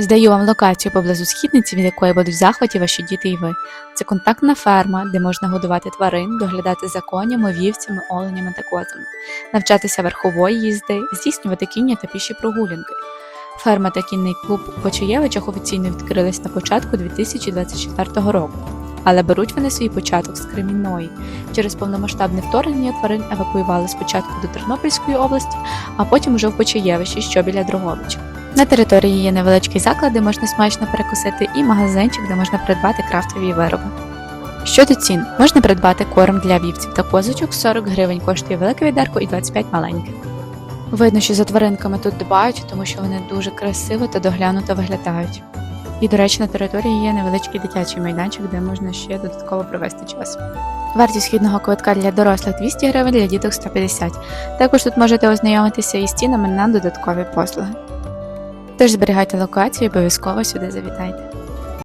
Здаю вам локацію поблизу східниці, від якої будуть захваті ваші діти і ви. Це контактна ферма, де можна годувати тварин, доглядати за конями, вівцями, оленями та козами, навчатися верхової їзди, здійснювати кінні та піші прогулянки. Ферма та кінний клуб у Почаєвичах офіційно відкрились на початку 2024 року. Але беруть вони свій початок з Кремінної. Через повномасштабне вторгнення тварин евакуювали спочатку до Тернопільської області, а потім уже в Почаєвищі, що біля Дрогобича. На території є невеличкі заклади, можна смачно перекусити, і магазинчик, де можна придбати крафтові вироби. Щодо цін, можна придбати корм для вівців та козочок 40 гривень коштує велике відерко і 25 маленьке. Видно, що за тваринками тут дбають, тому що вони дуже красиво та доглянуто виглядають. І, до речі, на території є невеличкий дитячий майданчик, де можна ще додатково провести час. Вартість східного квитка для дорослих 200 гривень, для діток 150. Також тут можете ознайомитися із цінами на додаткові послуги. Тож зберігайте локацію і обов'язково сюди завітайте.